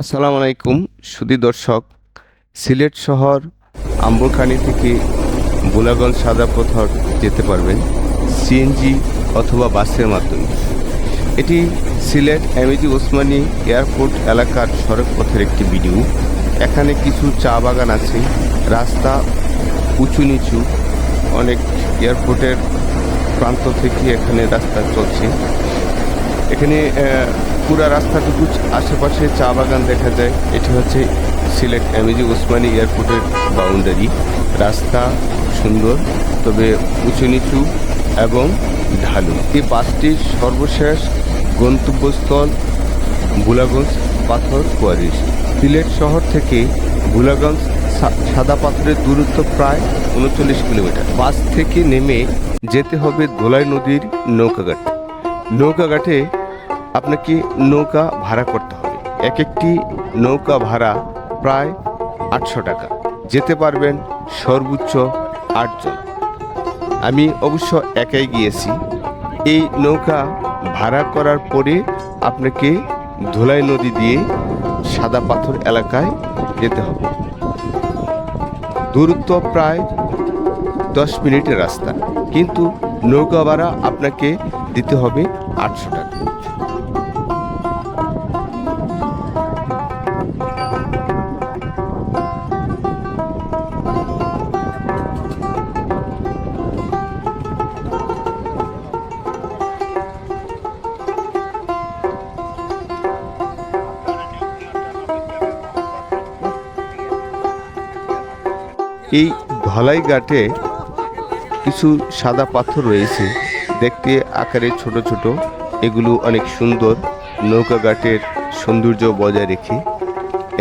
আসসালামু আলাইকুম, সুদী দর্শক। সিলেট শহর আম্বরখানি থেকে বোলাগঞ্জ সাদা পথর যেতে পারবেন সিএনজি অথবা বাসের মাধ্যমে। এটি সিলেট এমএজি ওসমানী এয়ারপোর্ট এলাকার সড়ক পথের একটি ভিডিও। এখানে কিছু চা বাগান আছে, রাস্তা উঁচু নিচু, অনেক এয়ারপোর্টের প্রান্ত থেকে এখানে রাস্তা চলছে। এখানে পুরা রাস্তাটুকু আশেপাশে চা বাগান দেখা যায়। এটি হচ্ছে সিলেট এমএজি ওসমানী এয়ারপোর্টের বাউন্ডারি। রাস্তা সুন্দর, তবে উঁচু নিচু এবং ঢালু। এই বাসটির সর্বশেষ গন্তব্যস্থল বুলাগঞ্জ পাথর কোয়ারিস সিলেট শহর থেকে বুলাগঞ্জ সাদা পাথরের দূরত্ব প্রায় উনচল্লিশ কিলোমিটার। বাস থেকে নেমে যেতে হবে দোলাই নদীর নৌকাঘাট। নৌকাঘাটে আপনাকে নৌকা ভাড়া করতে হবে। এক একটি নৌকা ভাড়া প্রায় আটশো টাকা। যেতে পারবেন সর্বোচ্চ আটজন। আমি অবশ্য একাই গিয়েছি। এই নৌকা ভাড়া করার পরে আপনাকে ধুলাই নদী দিয়ে সাদা পাথর এলাকায় যেতে হবে। দূরত্ব প্রায় দশ মিনিটের রাস্তা। কিন্তু নৌকা ভাড়া আপনাকে দিতে হবে আটশো টাকা। এই ধলাই ঘাটে কিছু সাদা পাথর রয়েছে। দেখতে আকারে ছোট ছোট, এগুলো অনেক সুন্দর, নৌকা ঘাটের সৌন্দর্য বজায় রেখে।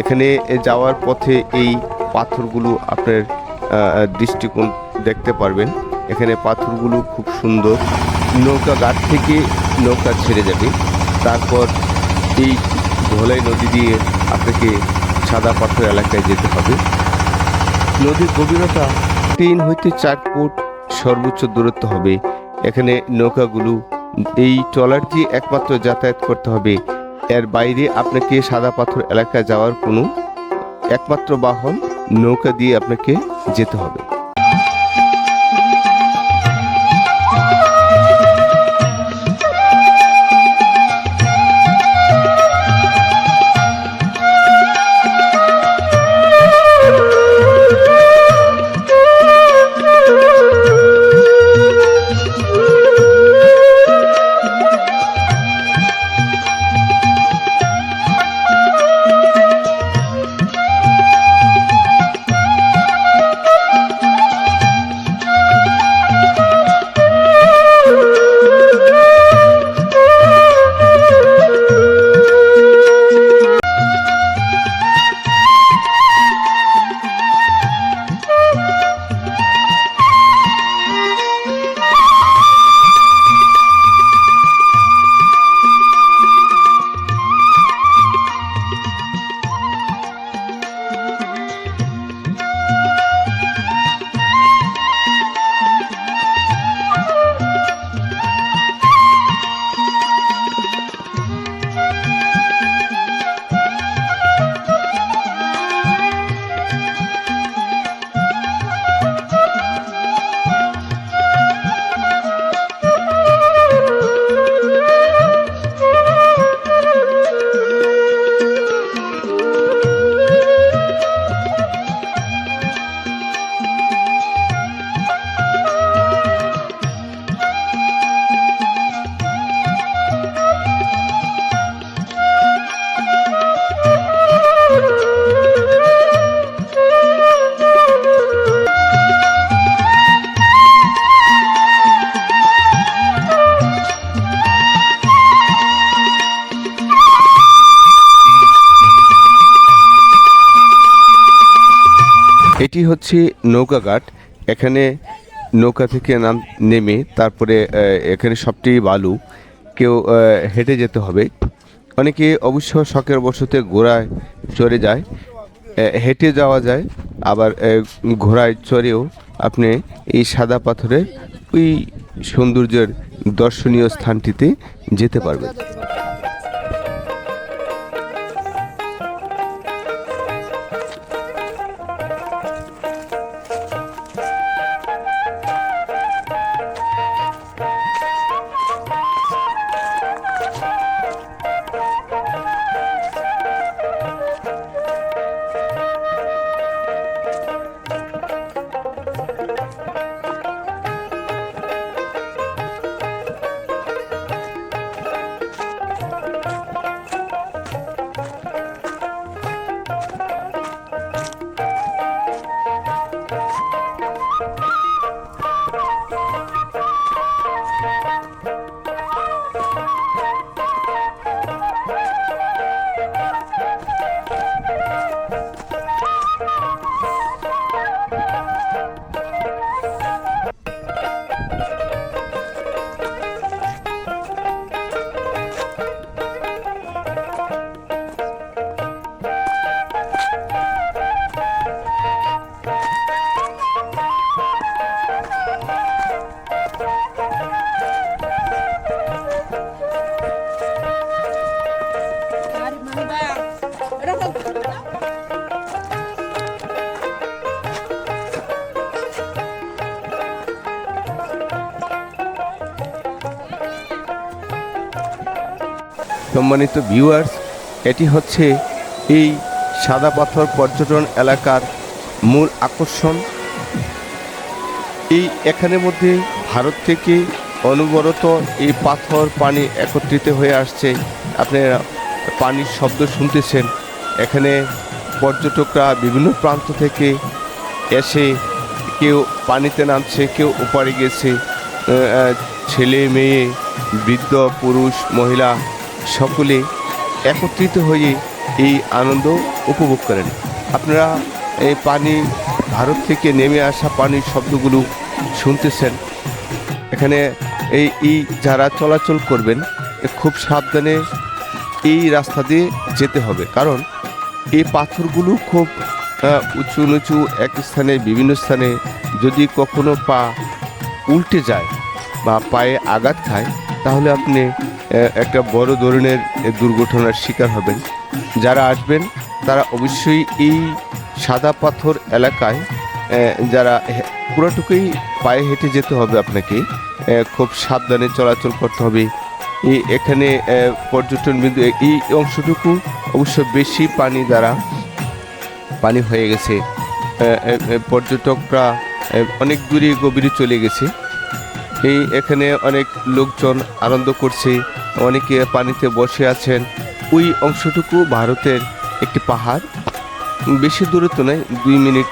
এখানে যাওয়ার পথে এই পাথরগুলো আপনার দৃষ্টিকোণ দেখতে পারবেন। এখানে পাথরগুলো খুব সুন্দর। নৌকা ঘাট থেকে নৌকা ছেড়ে যাবে। তারপর এই ধলাই নদী দিয়ে আপনাকে সাদা পাথর এলাকায় যেতে হবে। নদীর গভীরতা তিন হইতে চার ফুট সর্বোচ্চ দূরত্ব হবে। এখানে নৌকাগুলো, এই ট্রলার দিয়ে একমাত্র যাতায়াত করতে হবে। এর বাইরে আপনাকে সাদা পাথর এলাকা যাওয়ার কোনো একমাত্র বাহন নৌকা দিয়ে আপনাকে যেতে হবে। এটি হচ্ছে নৌকাঘাট এখানে নৌকা থেকে নাম নেমে তারপরে এখানে সবটি বালু। কেউ হেঁটে যেতে হবে। অনেকে অবশ্য শখের বসতে ঘোড়ায় চড়ে যায়। হেঁটে যাওয়া যায়। আবার ঘোড়ায় চড়েও আপনি এই সাদা পাথরের ওই সৌন্দর্যের দর্শনীয় স্থানটিতে যেতে পারবেন। সম্মানিত ভিউয়ার্স এটি হচ্ছে এই সাদা পাথর পর্যটন এলাকার মূল আকর্ষণ। এই এখানের মধ্যে ভারত থেকে অনবরত এই পাথর পানি একত্রিত হয়ে আসছে। আপনারা পানির শব্দ শুনতেছেন। এখানে পর্যটকরা বিভিন্ন প্রান্ত থেকে এসে কেউ পানিতে নামছে, কেউ ওপারে গেছে। ছেলে, মেয়ে, বৃদ্ধ, পুরুষ, মহিলা সকলে একত্রিত হয়ে এই আনন্দ উপভোগ করেন। আপনারা এই পানি ভারত থেকে নেমে আসা পানির শব্দগুলো শুনতেছেন। এখানে এই এই যারা চলাচল করবেন খুব সাবধানে এই রাস্তা দিয়ে যেতে হবে। কারণ এই পাথরগুলো খুব উঁচু নিচু এক স্থানে বিভিন্ন স্থানে যদি কখনো পা উল্টে যায় বা পায়ে আঘাত খায়, তাহলে আপনি একটা বড় ধরনের দুর্ঘটনার শিকার হবেন। যারা আসবেন, তারা অবশ্যই এই সাদা পাথর এলাকায় যারা পুরোটুকুই পায়ে হেঁটে যেতে হবে আপনাকে খুব সাবধানে চলাচল করতে হবে। এখানে পর্যটন বিন্দু এই অংশটুকু অবশ্য বেশি পানি দ্বারা পানি হয়ে গেছে। পর্যটকরা অনেক দূরে গভীরে চলে গেছে। এই এখানে অনেক লোকজন আনন্দ করছে। অনেকে পানিতে বসে আছেন। ওই অংশটুকু ভারতের একটি পাহাড়। বেশি দূরত্ব নয়, দুই মিনিট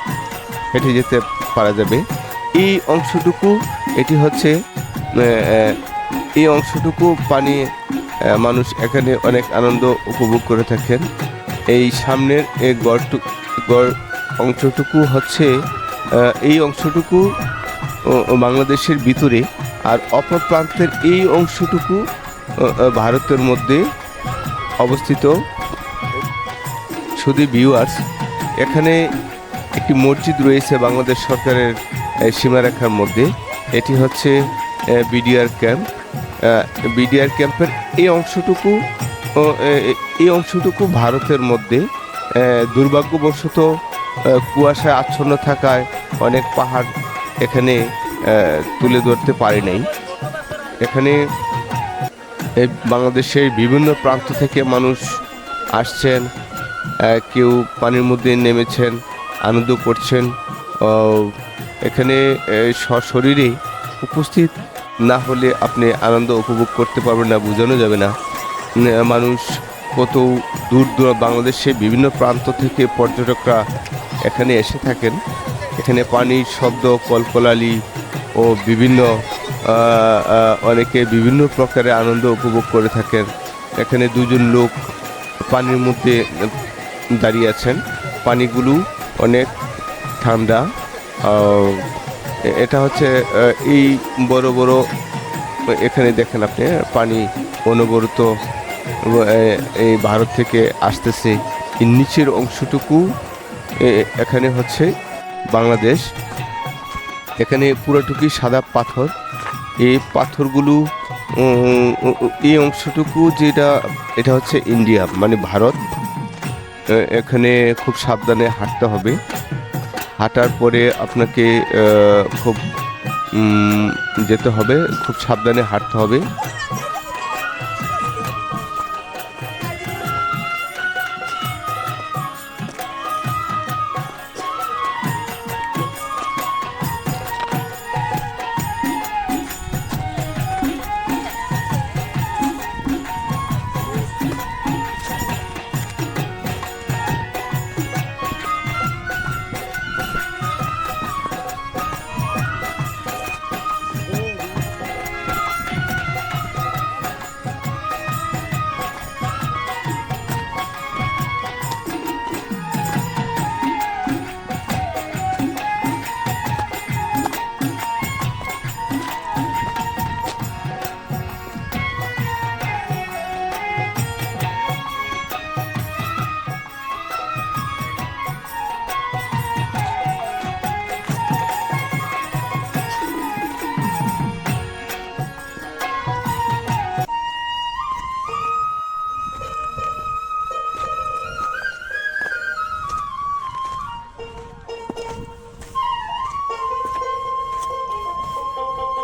হেঁটে যেতে পারা যাবে। এই অংশটুকু, এটি হচ্ছে এই অংশটুকু পানি মানুষ এখানে অনেক আনন্দ উপভোগ করে থাকেন। এই সামনের এই গড়টু, গড় অংশটুকু হচ্ছে এই অংশটুকু বাংলাদেশের ভিতরে। আর অপর প্রান্তের এই অংশটুকু ভারতের মধ্যে অবস্থিত শুধু ভিউয়ার্স এখানে একটি মসজিদ রয়েছে বাংলাদেশ সরকারের সীমারেখার মধ্যে। এটি হচ্ছে বিডিআর ক্যাম্প। বিডিআর ক্যাম্পের এই অংশটুকু এই অংশটুকু ভারতের মধ্যে দুর্ভাগ্যবশত কুয়াশায় আচ্ছন্ন থাকায় অনেক পাহাড় এখানে তুলে ধরতে পারে নাই। এখানে এই বাংলাদেশের বিভিন্ন প্রান্ত থেকে মানুষ আসছেন কেউ পানির মধ্যে নেমেছেন, আনন্দ করছেন এখানে সশরীরে উপস্থিত না হলে আপনি আনন্দ উপভোগ করতে পারবেন না, বোঝানো যাবে না। মানুষ কত দূর দূর বাংলাদেশে বিভিন্ন প্রান্ত থেকে পর্যটকরা এখানে এসে থাকেন। এখানে পানির শব্দ, কলকলালি ও বিভিন্ন অনেকে বিভিন্ন প্রকারে আনন্দ উপভোগ করে থাকেন। এখানে দুজন লোক পানির মধ্যে দাঁড়িয়ে আছেন। পানিগুলো অনেক ঠান্ডা। এটা হচ্ছে এই বড় বড়, এখানে দেখেন আপনি, পানি অনবরত এই ভারত থেকে আসতেছে। নিচের অংশটুকু এখানে হচ্ছে বাংলাদেশ। এখানে পুরোটুকুই সাদা পাথর। এই পাথরগুলো এই অংশটুকু যেটা, এটা হচ্ছে ইন্ডিয়া মানে ভারত। এখানে খুব সাবধানে হাঁটতে হবে। হাঁটার পরে আপনাকে খুব যেতে হবে, খুব সাবধানে হাঁটতে হবে।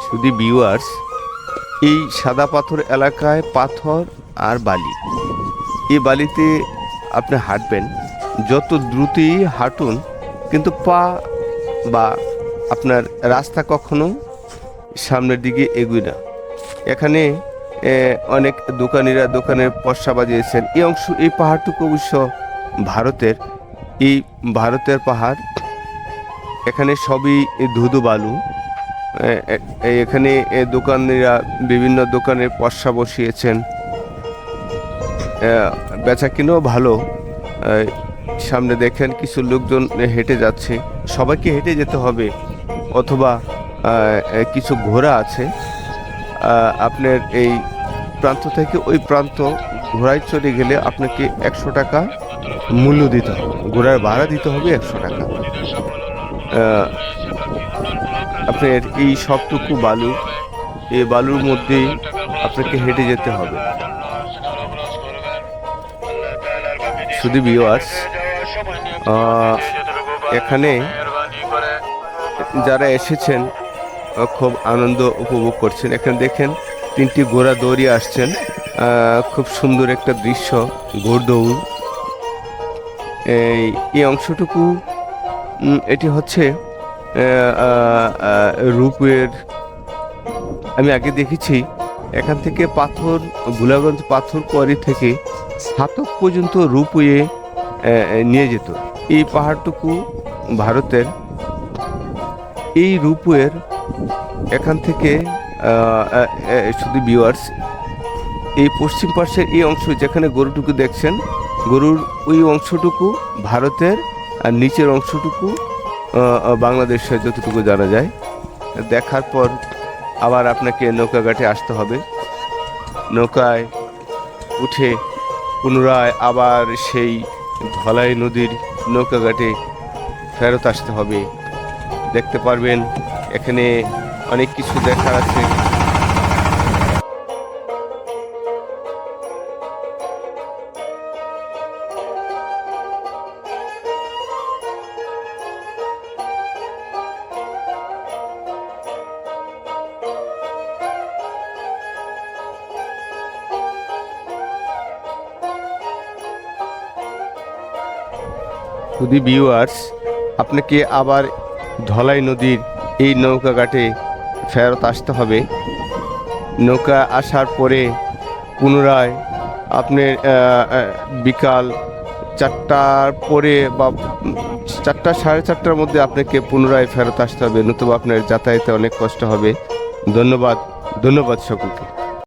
শুধু ভিউয়ার্স এই সাদা পাথর এলাকায় পাথর আর বালি। এই বালিতে আপনি হাঁটবেন, যত দ্রুতই হাঁটুন, কিন্তু পা বা আপনার রাস্তা কখনো সামনের দিকে এগুই না। এখানে অনেক দোকানিরা দোকানের পশা বাজিয়েছেন। এই অংশ, এই পাহাড়টুকু অবশ্য ভারতের। এই ভারতের পাহাড়, এখানে সবই ধুধু বালু। এখানে দোকানিরা বিভিন্ন দোকানের পশা বসিয়েছেন। বেচা কিনেও ভালো। সামনে দেখেন কিছু লোকজন হেঁটে যাচ্ছে। সবাইকে হেঁটে যেতে হবে, অথবা কিছু ঘোড়া আছে। আপনার এই প্রান্ত থেকে ওই প্রান্ত ঘোড়ায় চলে গেলে আপনাকে একশো টাকা মূল্য দিতে হবে। ঘোড়ার ভাড়া দিতে হবে একশো টাকা। আপনার এই সবটুকু বালু, এই বালুর মধ্যেই আপনাকে হেঁটে যেতে হবে। শুধু ভিওয়ার্স এখানে যারা এসেছেন খুব আনন্দ উপভোগ করছেন। এখানে দেখেন তিনটি ঘোড়া দৌড়িয়ে আসছেন। খুব সুন্দর একটা দৃশ্য ঘোড়দৌড় এই এই অংশটুকু এটি হচ্ছে রূপের, আমি আগে দেখেছি, এখান থেকে পাথর গুলাগঞ্জ পাথর কোয়ারি থেকে সাতক পর্যন্ত রূপওয়ে নিয়ে যেত। এই পাহাড়টুকু ভারতের, এই রূপওয়ের এখান থেকে শুধু ভিউয়ার্স এই পশ্চিম পার্শ্বের এই অংশ যেখানে গরুটুকু দেখছেন, গরুর ওই অংশটুকু ভারতের, আর নিচের অংশটুকু বাংলাদেশের যতটুকু জানা যায়। দেখার পর আবার আপনাকে নৌকাঘাটে আসতে হবে। নৌকায় উঠে পুনরায় আবার সেই ধলাই নদীর নৌকাঘাটে ফেরত আসতে হবে। দেখতে পারবেন, এখানে অনেক কিছু দেখার আছে। শুধু ভিউয়ার্স আপনাকে আবার ধলাই নদীর এই নৌকা ঘাটে ফেরত আসতে হবে। নৌকা আসার পরে পুনরায় আপনি আহ, আহ, বিকাল চারটার পরে বা চারটা সাড়ে চারটার মধ্যে আপনাকে পুনরায় ফেরত আসতে হবে নতুবা আপনার যাতায়াতে অনেক কষ্ট হবে। ধন্যবাদ ধন্যবাদ সকলকে।